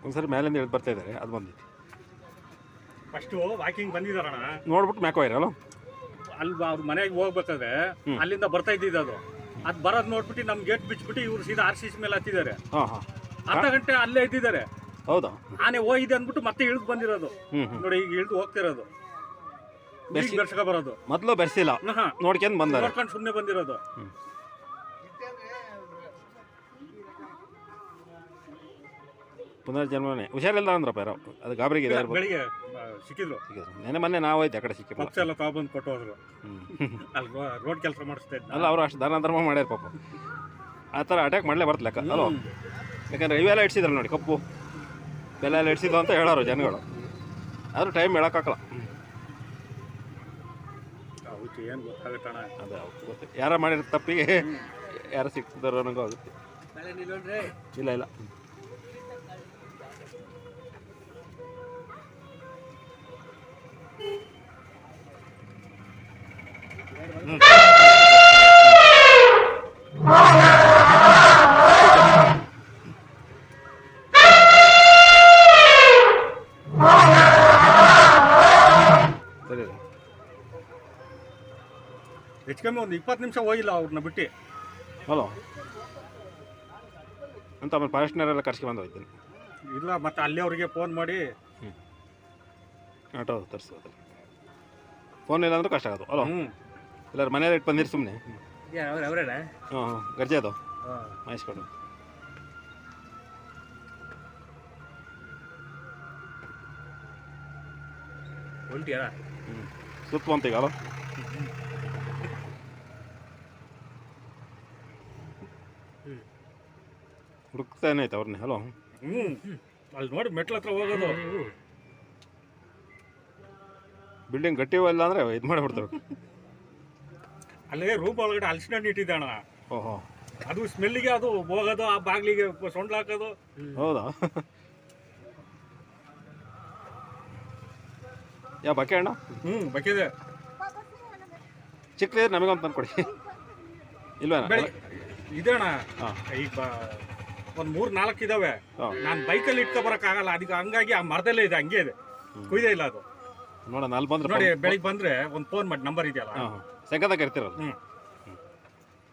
ಒಂದ್ಸರಿ ಮೇಲಿಂದ ಇಳಿದು ಬರ್ತಾ ಇದ್ದಾರೆ ಅದು ಬಂದಿತ್ತು ಫಸ್ಟು ವಾಕಿಂಗ್ ಬಂದಿದಾರಣ ನೋಡ್ಬಿಟ್ಟು ಮ್ಯಾಕ್ ಹೋಯ್ರಲ್ಲ ಅಲ್ಲಿ ಅವ್ರ ಮನೆಗೆ ಹೋಗ್ಬೇಕಾದ್ರೆ ಅಲ್ಲಿಂದ ಬರ್ತಾ ಇದ್ದಿದ್ದು ಅದು. ಅದು ಬರೋದು ನೋಡ್ಬಿಟ್ಟು ನಮ್ ಗೇಟ್ ಬಿಚ್ಬಿಟ್ಟು ಇವ್ರು ಸೀದಾ ಆರ್ ಸಿ ಸಿ ಮೇಲೆ ಹತ್ತಿದ್ದಾರೆ. ಹಾಂ ಹಾಂ. ಅರ್ಧ ಗಂಟೆ ಅಲ್ಲೇ ಇದ್ದಿದ್ದಾರೆ. ಹೌದಾ? ಆನೆ ಹೋಗಿದೆ ಅಂದ್ಬಿಟ್ಟು ಮತ್ತೆ ಇಳಿದು ಬಂದಿರೋದು. ನೋಡಿ ಈಗ ಇಳಿದು ಹೋಗ್ತಿರೋದು. ಬೆರ್ಸ್ಕೊ ಬರೋದು. ಮೊದಲು ಬೆರ್ಸಿಲ್ಲ. ನೋಡ್ಕೊಂಡು ಬಂದಾರೆ. ನೋಡ್ಕೊಂಡು ಸುಮ್ಮನೆ ಬಂದಿರೋದು. ಪುನರ್ಜನ್ಮನೆ ಹುಷಾರಿಲ್ಲ ಅಂದ್ರಪ್ಪ ಯಾರೋ. ಅದು ಗಾಬರಿಗೆ ಇದೆ. ಬೆಳಿಗ್ಗೆ ಆ, ಸಿಕ್ಕಿದ್ರು. ಸಿಕ್ಕಿದ್ರು. ನೆನ್ನೆ ಮೊನ್ನೆ ನಾವು ಹೋಯ್ತು ಆ ಕಡೆ ಸಿಕ್ಕಿ ಪಕ್ಷ ಎಲ್ಲ ತಗೊಬಂದು ಕೊಟ್ಟು ಹೋದ್ರು. ಅಲ್ಲಿ ರೋಡ್ ಕೆಲಸ ಮಾಡಿಸ್ತಾ ಇದ್ದ ಅಲ್ಲ ಅವರು ಅಷ್ಟು ದಾನ ಧರ್ಮ ಮಾಡ್ಯಾರ ಪಾಪ. ಆ ಥರ ಅಟ್ಯಾಕ್ ಮಾಡಲೇ ಬರ್ತ ಲೆಕ್ಕ. ಅಲ್ವ ಯಾಕಂದ್ರೆ ಇವೆಲ್ಲ ಇಡ್ಸಿದ್ರು ನೋಡಿ ಕಪ್ಪು. ಬೆಲೆ ಎಲ್ಲ ಇಡ್ಸಿದ್ದು ಅಂತ ಹೇಳೋರು ಜನಗಳು. ಆದರೂ ಟೈಮ್ ಹೇಳೋಕ್ಕಾಗಲ್ಲ ಏನು ಗೊತ್ತಾಗುತ್ತಣ್ಣ. ಅದೇ ಹೌದು, ಗೊತ್ತು. ಯಾರ ಮಾಡಿರೋ ತಪ್ಪಿಗೆ ಯಾರು ಸಿಕ್ತಿದಾರೋ ನನಗೂ ಆಗುತ್ತೆ. ಇಲ್ಲ ಇಲ್ಲ. ಹೆಚ್ಚು ಕಮ್ಮಿ ಒಂದು ಇಪ್ಪತ್ತು ನಿಮಿಷ ಹೋಗಿಲ್ಲ ಅವ್ರನ್ನ ಬಿಟ್ಟು. ಹಲೋ ಅಂತ ಆಮೇಲೆ ಕರ್ಸಿ ಕರ್ಸ್ಕೊಂಡು ಹೋಗ್ತೀನಿ ಇಲ್ಲ ಮತ್ತೆ ಅಲ್ಲಿ ಅವರಿಗೆ ಫೋನ್ ಮಾಡಿ. ಆಟೋ ತರಿಸ್ಬೋದು ಫೋನ್ ಇಲ್ಲ ಅಂದ್ರೆ ಕಷ್ಟ ಆಗೋದು. ಅಲೋ ಹ್ಞೂ ಎಲ್ಲರೂ ಮನೇಲಿ ಇಟ್ಟು ಬಂದಿರಿ ಸುಮ್ಮನೆ ಅವರೇನಾ? ಹಾಂ ಹಾಂ ಗರ್ಜೆ ಅದು. ಮಹೇಶ್ ಕೊಡು ಹೊಂಟಿಯಾ ಹ್ಞೂ ಸುತ್ತ ಬಂತೀಗ ಅಲೋ ಹುಡುಕ್ತಾನೆ ಐತೆ ಅವ್ರನ್ನೇ? ಹಲೋ ಹ್ಞೂ ಅಲ್ಲಿ ನೋಡಿ ಮೆಟ್ಲ ಹತ್ರ ಹೋಗೋದು. ಬಿಲ್ಡಿಂಗ್ ಗಟ್ಟಿ ಇಲ್ಲ ಅಂದರೆ ಇದು ಮಾಡಿಬಿಡ್ತೇವೆ ಅಲ್ಲೇ ರೂಪ ಒಳಗಡೆ ಹಣ್ಣು ಇಟ್ಟಿದ್ದಾಣ. ಓಹೋ. ಅದು ಸ್ಮೆಲ್ಲಿಗೆ ಅದು ಹೋಗೋದು ಆ ಬಾಗ್ಲಿಗೆ ಸೊಂಡ್ಲು ಹಾಕೋದು. ಹೌದಾ? ಯಾ ಬಕೆ ಅಣ್ಣ? ಹ್ಞೂ ಬಕೆದೆ. ಚಿಕ್ಕದೇ ನಮಗೊಂದು ತಂದು ಕೊಡಿ ಬೆಳಿಗ್ಗೆ ಇದಣ್ಣ. ಹಾಂ. ಈಗ ಒಂದು ಮೂರು ನಾಲ್ಕು ಇದಾವೆ. ನಾನು ಬೈಕಲ್ಲಿ ಇಟ್ಕೊ ಆಗಲ್ಲ ಅದಕ್ಕೆ ಹಂಗಾಗಿ ಆ ಮರದಲ್ಲೇ ಇದೆ ಹಂಗೆ ಇದೆ. ಕುಯ್ದೇ ಇಲ್ಲ ಅದು. ನೋಡೋಣ ಅಲ್ಲಿ ಬಂದ್ರೆ ನೋಡಿ ಬೆಳಿಗ್ಗೆ ಬಂದ್ರೆ ಒಂದು ಫೋನ್ ಮಾಡಿ ನಂಬರ್ ಇದೆಯಲ್ಲ. ಹಾಂ ಸೆಂಕದಾಗ ಇರ್ತೀರಲ್ಲ.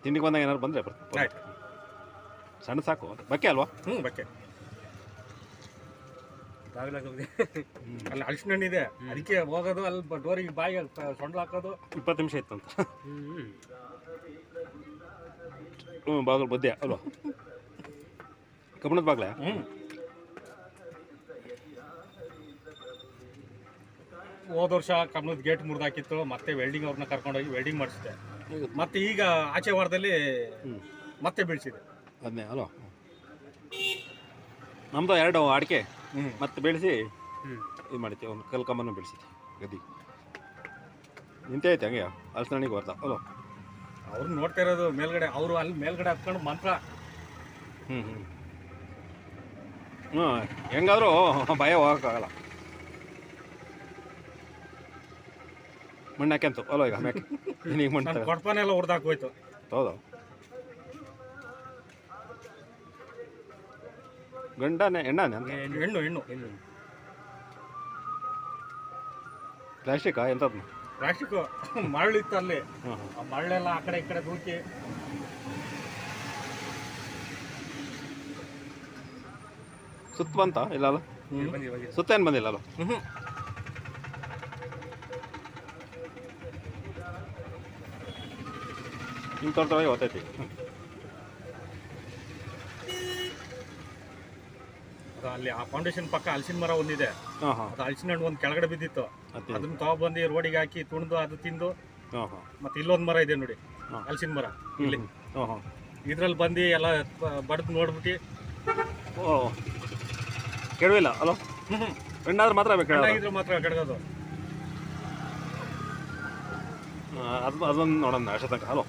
ತಿಂಡಿಗೆ ಬಂದಾಗ ಏನಾದ್ರು ಬಂದರೆ ಬರ್ತೀನಿ. ಆಯ್ತು. ಸಣ್ಣ ಸಾಕು. ಬಕ್ಕೆ ಅಲ್ವಾ? ಹ್ಞೂ ಬಕ್ಕೆ. ಅಲ್ಲಿ ಅಳಿಸಿನ ಹಣ್ಣು ಇದೆ ಅದಕ್ಕೆ ಹೋಗೋದು ಅಲ್ಲಿ ಡೋರಿಗೆ ಬಾಯಿಗೆ ಸೊಂಡ್ಲು ಹಾಕೋದು. ಇಪ್ಪತ್ತು ನಿಮಿಷ ಇತ್ತಂತ. ಹ್ಞೂ ಬಾಗಿಲು ಬದ್ದೆ ಅಲ್ವಾ? ಕಬ್ಬಣದ ಬಾಗ್ಲೆ? ಹ್ಞೂ ಹೋದ ವರ್ಷ ಕಬ್ಬಣದ ಗೇಟ್ ಮುರಿದಾಕಿತ್ತು ಮತ್ತೆ ವೆಲ್ಡಿಂಗ್ ಅವ್ರನ್ನ ಕರ್ಕೊಂಡೋಗಿ ವೆಲ್ಡಿಂಗ್ ಮಾಡಿಸಿದೆ ಮತ್ತೆ ಈಗ ಆಚೆ ವಾರದಲ್ಲಿ ಹ್ಞೂ ಮತ್ತೆ ಬೀಳ್ಸಿದೆ. ಅದನ್ನೇ ಅಲ್ವಾ? ನಮ್ದು ಎರಡು ಅಡಿಕೆ ಹ್ಞೂ ಮತ್ತೆ ಬೆಳೆಸಿ ಹ್ಞೂ ಇದು ಮಾಡಿದ್ದೆ ಒಂದು ಕಲ್ಕಂಬನ್ನು ಬೆಳೆಸಿದೆ ಗದಿ ನಿಂತೈತೆ ಹಂಗೆ ಅಲ್ಸನಿಗೆ ಬರ್ತಾ ಅಲ್ವಾ? ಅವ್ರು ನೋಡ್ತಾ ಇರೋದು ಮೇಲ್ಗಡೆ ಅವರು ಅಲ್ಲಿ ಮೇಲ್ಗಡೆ ಹತ್ಕೊಂಡು ಮಂತ್ರ. ಹ್ಞೂ ಹ್ಞೂ ಹ್ಞೂ ಹೆಂಗಾದರೂ ಭಯ ಹೋಗೋಕ್ಕಾಗಲ್ಲ. ಮಣ್ಣು ಹಾಕ್ಯಂತು ಅಲ್ವ ಈಗ ಈಗ ಮಣ್ಣು ನನ್ನ ಎಲ್ಲ ಕೊಡ್ಪಾನೆಲ್ಲ ಹೌದು ಹೌದಾ. ಗಂಡನೇ ಎಣ್ಣಾನೆ ಅಂತ? ಹೆಣ್ಣು ಹೆಣ್ಣು. ಪ್ಲಾಸ್ಟಿಕ್ಕಾ ಎಂಥದ್ದು ಪ್ಲಾಸ್ಟಿಕ್ ಮರಳಿತ್ತು ಅಲ್ಲಿ ಆ ಮರಳೆಲ್ಲ ಆ ಕಡೆ ಈ ಕಡೆ ದೂಕಿ ಸುತ್ತ ಬಂತ? ಇಲ್ಲ ಅಲ್ಲ? ಸುತ್ತ ಏನು ಬಂದಿಲ್ಲ ಅಲ್ಲ? ನಿಮ್ಮ ತೋಟದೊಳಗೆ ಗೊತ್ತೈತಿ. ಅಲ್ಲಿ ಆ ಫೌಂಡೇಶನ್ ಪಕ್ಕ ಹಲಸಿನ ಮರ ಒಂದಿದೆ. ಅದು ಹಲಸಿನ ಹಣ್ಣು ಒಂದು ಕೆಳಗಡೆ ಬಿದ್ದಿತ್ತು. ಅದನ್ನ ತಗೊಬಂದು ರೋಡಿಗೆ ಹಾಕಿ ತುಣಿದು ಅದು ತಿಂದು ಮತ್ತೆ ಇಲ್ಲೊಂದು ಮರ ಇದೆ ನೋಡಿ. ಹಲಸಿನ ಮರ ಇಲ್ಲಿ. ಇದ್ರಲ್ಲಿ ಬಂದು ಎಲ್ಲ ಬಡ್ದು ನೋಡ್ಬಿಟ್ಟು. ಓ ಕೆಡವಿಲ್ಲ ಅಲೋ? ಹೆಣ್ಣಾದ್ರೆ ಮಾತ್ರ ಇದ್ರೆ ಮಾತ್ರ ಕೆಡಗೋದು. ಅದು ಅದೊಂದು ನೋಡೋಣ ಅಷ್ಟೇ ತನಕ ಹಲೋ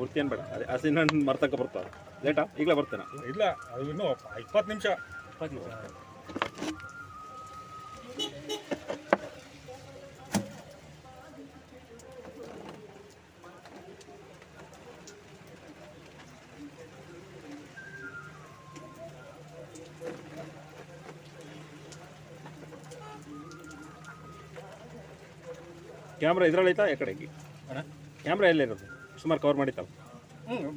ಪೂರ್ತಿ ಏನು ಬೇಡ. ಅದೇ ಹಸಿ ಹಣ್ಣು ಬರ್ತಾವೆ. ಲೇಟಾ ಈಗಲೇ ಬರ್ತೇನೆ? ಇಲ್ಲ ಅದು ಇನ್ನೂ ಇಪ್ಪತ್ತು ನಿಮಿಷ. ಇಪ್ಪತ್ತು ನಿಮಿಷ. ಕ್ಯಾಮ್ರಾ ಇದರಲ್ಲಿ ಐತಾ? ಎಕಡೆಗೆ ಕ್ಯಾಮ್ರಾ ಎಲ್ಲಿರೋದು? ಸುಮಾರು ಕವರ್ ಮಾಡಿತ್ತಲ್ಲ? ಹ್ಮ್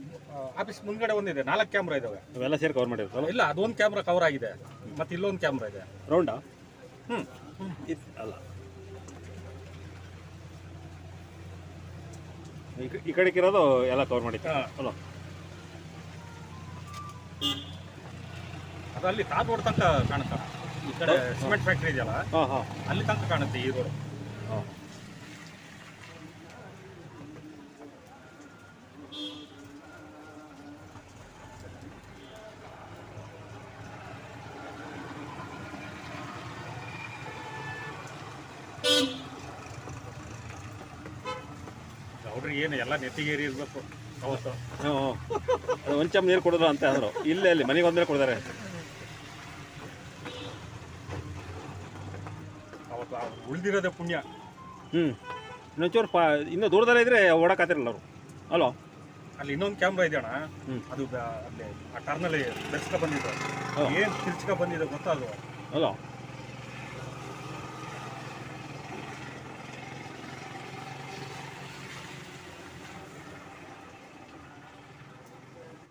ಆಫೀಸ್ ಮುಂದ್ಗಡೆ ಒಂದಿದೆ ನಾಲ್ಕು ಕ್ಯಾಮ್ರಾ ಇದಾವೆ. ಅವೆಲ್ಲ ಸೇರಿ ಕವರ್ ಮಾಡಿದ್ರು ಇಲ್ಲ ಅದೊಂದು ಕ್ಯಾಮ್ರಾ ಕವರ್ ಆಗಿದೆ ಮತ್ತೆ ಇಲ್ಲೊಂದು ಕ್ಯಾಮ್ರಾ ಇದೆ. ರೌಂಡಾ ಹ್ಮ್. ಇದ್ ಅಲ್ಲ. ಈ ಕಡೆ ಈ ಕಡೆಗೆ ಇರೋದು ಎಲ್ಲ ಕವರ್ ಮಾಡಿತ್ತು. ಹಾ. ಅಲ್ಲ ಅದು ಅಲ್ಲಿ ತಾರ್ ರೋಡ್ ತನಕ ಕಾಣುತ್ತೆ. ಈ ಕಡೆ ಸಿಮೆಂಟ್ ಫ್ಯಾಕ್ಟ್ರಿ ಇದೆಯಲ್ಲ? ಹಾಂ ಹಾಂ. ಅಲ್ಲಿ ತನಕ ಕಾಣುತ್ತೆ ಈ ರೋಡ್. ಹಾಂ. ಅವ್ರಿಗೆ ಏನು ಎಲ್ಲ ನೆತ್ತಿಗೇರಿ ಇರಬೇಕು. ಅವತ್ತು. ಹ್ಞೂ ಅದು ಒಂದು ಚಮ್ ನೀರು ಕೊಡೋದು ಅಂತ ಅಂದರು. ಇಲ್ಲೇ ಅಲ್ಲಿ ಮನೆಗೆ ಒಂದೇ ಕೊಡ್ತಾರೆ. ಅವತ್ತು ಉಳಿದಿರೋದೇ ಪುಣ್ಯ. ಹ್ಞೂ ಇನ್ನೊಂಚೂರು ಪಾ ಇನ್ನೂ ದೂರದಲ್ಲೇ ಇದ್ದರೆ ಓಡಕ್ಕಾತಿರಲ್ಲ ಅವರು. ಹಲೋ ಅಲ್ಲಿ ಇನ್ನೊಂದು ಕ್ಯಾಮ್ರಾ ಇದೆ ಅಣ್ಣ ಹ್ಮ್. ಅದು ಅಲ್ಲಿ ಆ ಟರ್ನಲ್ಲಿ ಬೆರ್ಸ್ಕ ಬಂದಿದ್ದು ಏನು ತಿರ್ಚ್ಕೊ ಬಂದಿದೆ ಗೊತ್ತಾ ಅದು ಅಲ್ವಾ